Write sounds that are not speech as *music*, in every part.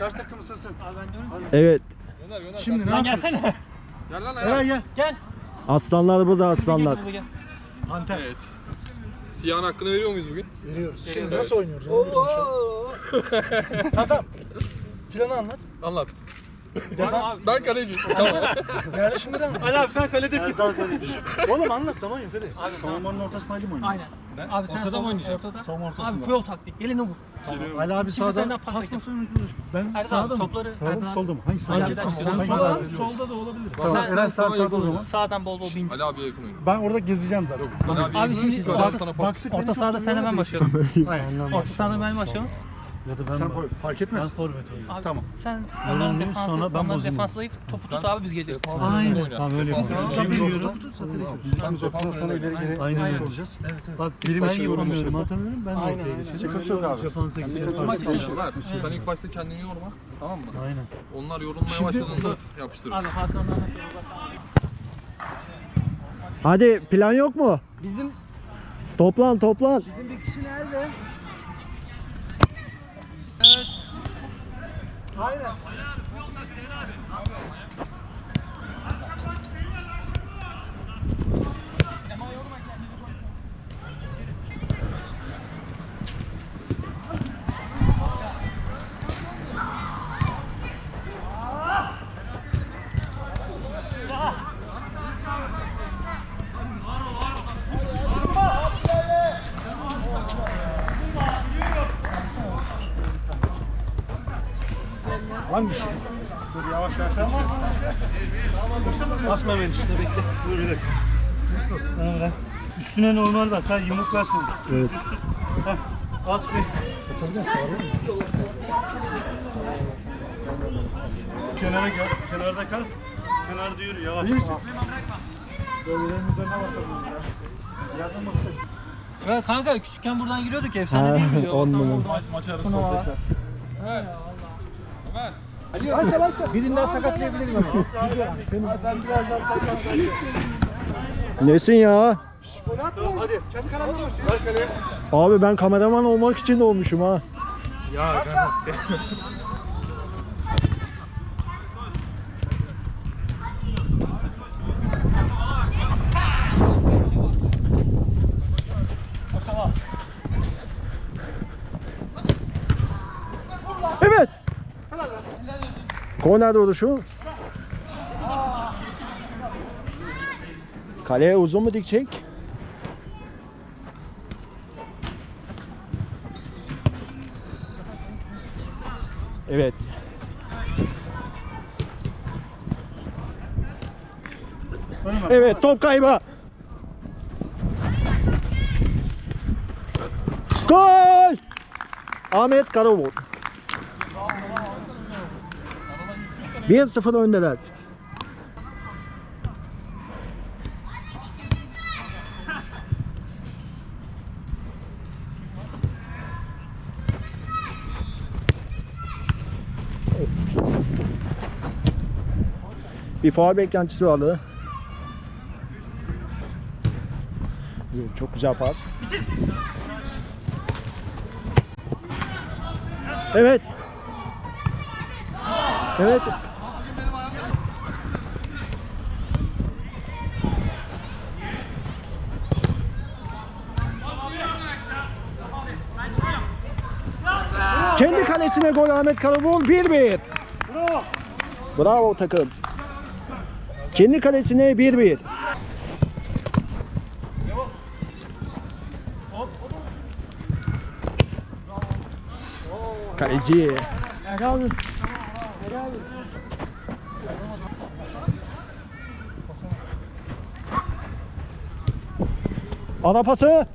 Karşı takım ısınsın. Evet. Şimdi ne Lan yapıyoruz? gelsene. Gel lan Eray gel. Gel. Aslanlar burada aslanlar. Gel, gel. Panter. Evet. Siyahın hakkını veriyor muyuz bugün? Veriyoruz. Şimdi nasıl oynuyoruz? Onu bir konuşalım. tamam tamam. Planı anlat. Anlat. Defans. Ben kaleciyim. *laughs* tamam. Yerleşimleri anlat. Ali abi sen kaledesin. Oğlum anlat zaman yok hadi. Savunmanın ortasına Ali mi oynuyor? Aynen. abi sen ortada mı oynayacağım? Ortada. Savunma ortasında. Abi pro taktik. Gelin vur. Tamam. Ali abi Kimse sağda. senden pas Pas? Ben Erdal sağda abi, mı? topları Sağda Erdal mı abi. solda mı? Hangisi? Aynen, Hangisi? Erdal Ben abi. solda. Erdal Solda da olabilir. Tamam, Tamam. Eren sağ sağda o zaman. Sağdan bol bol bin. Ali abiye yakın oyun. Ben orada gezeceğim zaten. Ali abiye Abi yakın şimdi çünkü bak- adam sana pas. Baktık beni Orta çok sahada sen hemen yormadı. başlayalım. Aynen. *laughs* Orta sahada ben başlayalım. Sen for- fark etmez. Abi Tamam. sen onların defansı, onların defansı zayıf. Topu tut abi biz geliriz. Aynen. Tamam öyle Zafer'i tut, topu tut, Zafer'i tut. Biz ikimiz ortada sana ileri geri Aynen. destek olacağız. Evet evet. Bak Birim ben için yorum yapamıyorum şey atamıyorum ben de Aynen, ortaya aynen. geçiyorum. Sıkıntı yok abi. Maç Ver. için. Sen ilk başta kendini yorma. Tamam mı? Aynen. Onlar yorulmaya başladığında yapıştırırız. Abi Hakan'dan Hadi plan yok mu? Bizim Toplan toplan. bizim bir kişi nerede? Aynen. Hangi şey? Dur yavaş yavaş yavaş. Basma beni üstüne bekle. Dur bir dakika. Lan. Üstüne normal bas. Sen yumruk basma. Evet. Tut. Heh. Bas bir. Kenara gel. Kenarda kal. Kenarda yürü yavaş. İyi misin? Bölgelerin üzerine basalım ya. Yardım bakalım. Ya kanka küçükken buradan giriyorduk efsane Ha, değil mi? biliyor *laughs* on musun? numara. Oradan- Maç arası sohbetler. Ömer. Ömer. Başla başla. Birinden sakatlayabilirim ama. Ben birazdan sakatlayacağım. Nesin ya? Gol atma. Hadi. Kendi kararına başla. Ver kaleye. Abi ben kameraman olmak için doğmuşum ha. Ya ben Vuruşu. Kaleye uzun mu dikecek? Evet. Evet top kaybı. Gol! Ahmet Karavul. 1-0 öndeler. Bir faul beklentisi vardı. Çok güzel pas. Evet. Evet. Kendi kalesine gol Ahmet Karabul 1-1. Bravo. Bravo takım. Kendi kalesine 1-1. Kaleci. Ana pası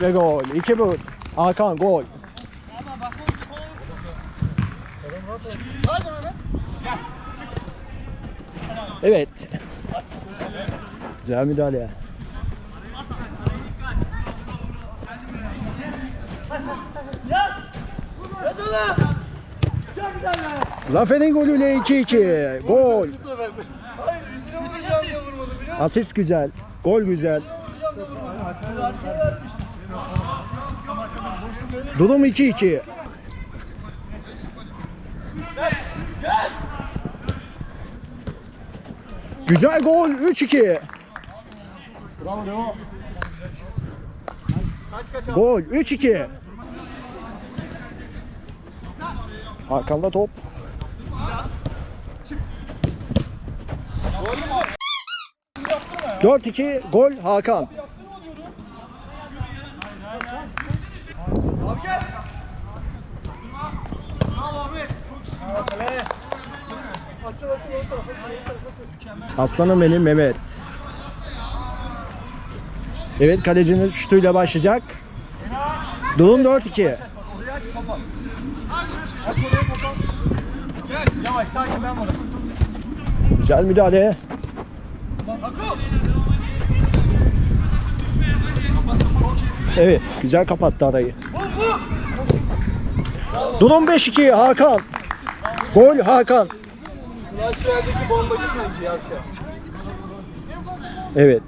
ve gol. 2-1. Hakan gol. Evet. Güzel müdahale. Zafer'in golüyle 2-2. Gol. Asist güzel. Gol güzel. Durum 2-2. Güzel gol 3-2. Bravo devam. Gol 3-2. Hakan'da top. Dört iki gol Hakan. Açıl açıl o tarafa. o tarafa. Aslanım benim Mehmet. Evet kalecinin şutuyla başlayacak. Durum 4-2. Orayı aç kapat. Aç oraya kapat. Gel. Yavaş sakin ben varım. Güzel müdahale. Evet güzel kapattı arayı. Durum 5-2 Hakan. Gol Hakan. Flashline'deki bombacı sence yavşak. Evet.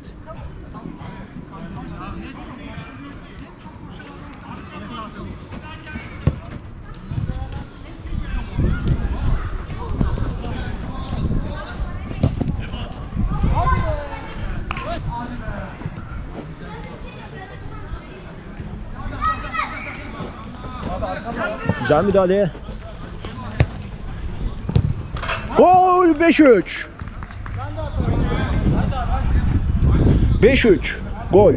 Güzel müdahale. Gol 5-3. 5-3 gol.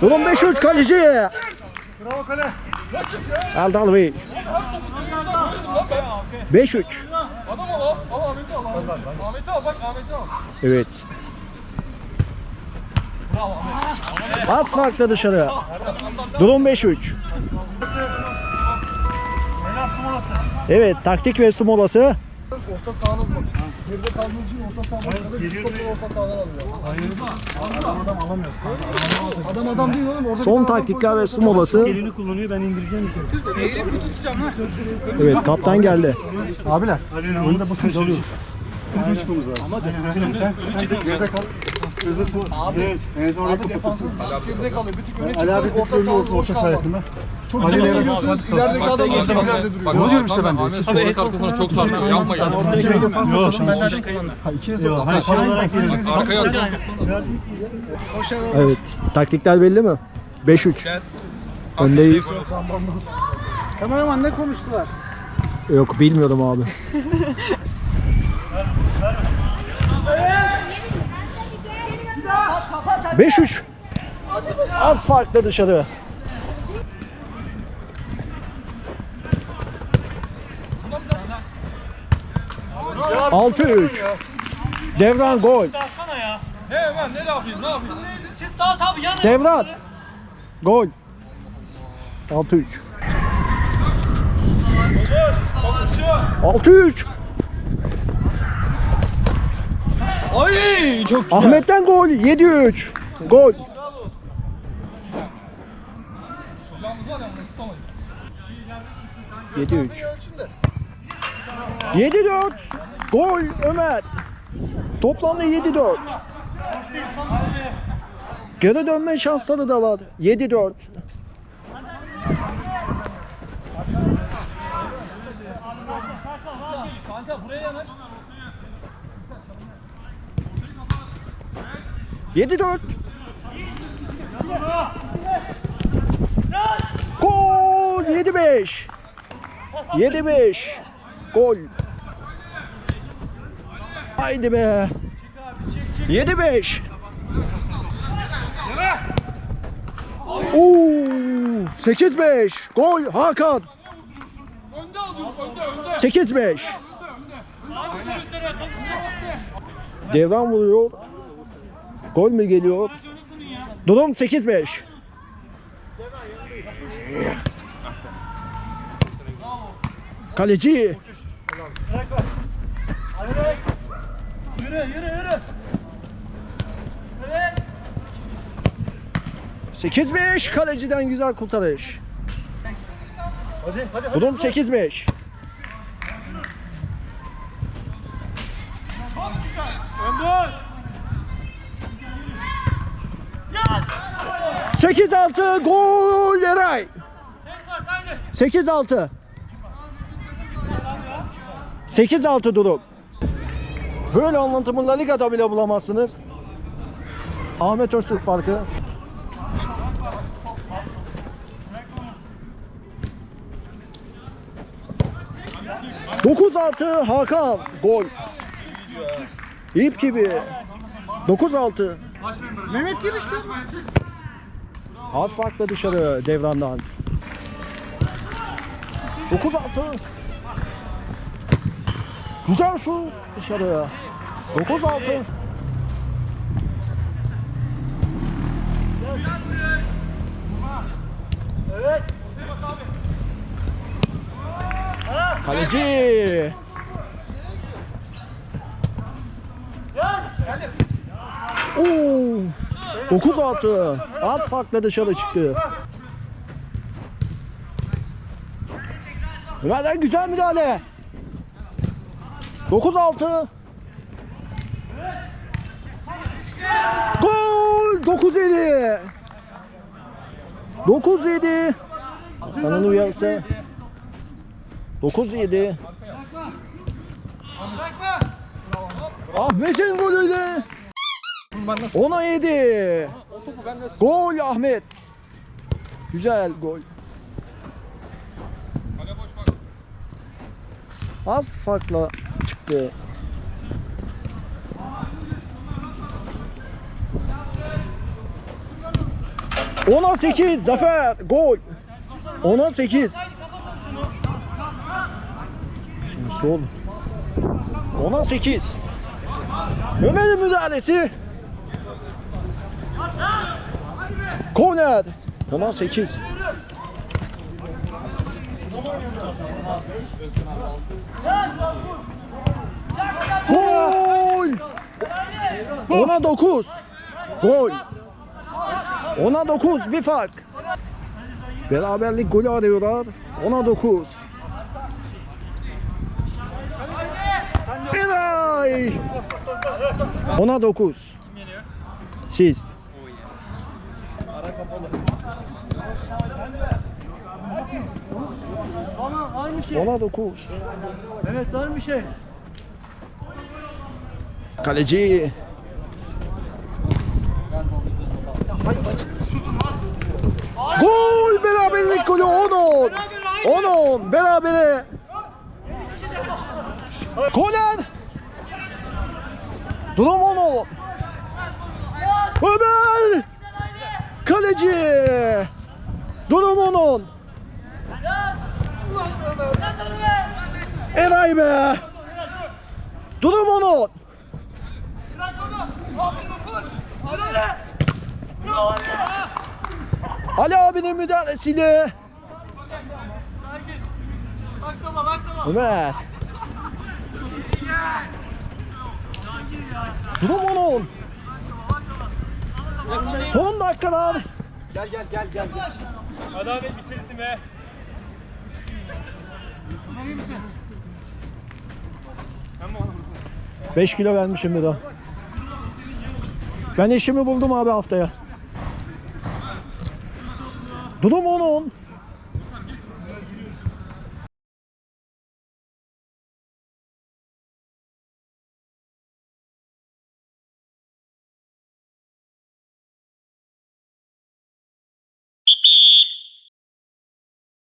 Durum 5-3 kaleci. Bravo kale. Erdal Bey. 5-3. Adam al al. Al Ahmet'i al. Ahmet'i al. Ahmet'i al bak Ahmet'i al. Evet. Az farkla dışarı. Durum 5-3. Helal su molası. Evet taktik ve su molası. Orta sahanız bak. Geride kaldığınız için orta saha başladı. Biz topu orta sahadan alıyor. Adam adam alamıyor. Adam adam değil oğlum. Orada Son taktikler ve su molası. Elini kullanıyor ben indireceğim. Eğilip bir tutacağım ha. Evet kaptan geldi. Abiler. Oyunda basın çalıyor. Ama sen sen geride kal. Hızlısın. Abi. Abi defansınız bir geride kalıyor. Bir tık öne çıksanız orta sahanız boş kalmaz. Çok Ali Levent. gidiyorsunuz. İlerideki adam geçip ileride duruyor. Hakan diyorum işte ben de. Ahmet sol arkasına çok sarmıyor. Yapma ya. Yok. Ben nereden kayıyorum? Yok. Hayır şey olarak değil. Bak arkaya atıyor. Evet taktikler belli mi? 5-3. Öndeyiz. Kameraman ne konuştular? Yok bilmiyordum abi. *laughs* Beş üç. Az farklı dışarı. Altı üç. Devran gol. Ne ben ne yapayım ne yapayım? Çık daha tabii yana. Devran. Gol. 6-3. 6-3. Ay çok Ahmet'ten gol. 7-3. Gol. Yedi üç. 7-4. Gol Ömer. Toplamda 7-4. Geri dönme şansları da var. 7-4. Kanka 7-4. Gol 7-5. 7-5. Gol. Haydi be. 7-5. Oo, 8-5. Gol Hakan. Önde alıyor önde önde. 8-5. Abi sürüklere top üstüne. Devran vuruyor. Gol mü geliyor? Durum 8-5. Kaleci Yürü yürü yürü. Evet. 8-5 kaleciden güzel kurtarış. Hadi hadi hadi. Durum 8-5. 8-6 gol Eray. 8-6. 8-6 durum. Böyle anlatımı La Liga'da bile bulamazsınız. Ahmet Öztürk farkı. Dokuz altı Hakan gol. İp gibi. 9-6. Mehmet gir işte. Az farkla dışarı devrandan. 9-6. Güzel şu dışarı. 9-6. Kaleci. Oo. 9-6. Az farkla dışarı çıktı. Ömer'den güzel müdahale. 9-6. Gol! 9-7. 9-7. Kanın uyarsa. 9-7. Ahmet'in golüyle. 10'a 7. Gol Ahmet. Güzel gol. Az farkla çıktı. Ona 8 Zafer gol. Ona 8. Nasıl? Ona 8. Ömer'in müdahalesi. Korner. Ona 8. Gol! Ona 9. Gol. Ona 9 bir fark. Beraberlik golü arıyorlar. Ona 9. Eray! Ona 9. Siz. Ama aynı şey. Ona 9. Evet aynı şey. Kaleci. Gol beraberlik golü 10 10 10 berabere. Konen. Durum 10 10. Ömer. Kaleci. Durum 10 10. Eray be. Durum 10 10. Ali abinin müdahalesiyle. Ömer. Durum 10 10. Son dakikalar. Gel gel gel gel. gel. Hadi Ahmet bitirsin be. İyi misin? 5 kilo vermişim bir daha. Ben işimi buldum abi haftaya. Durum 10 10.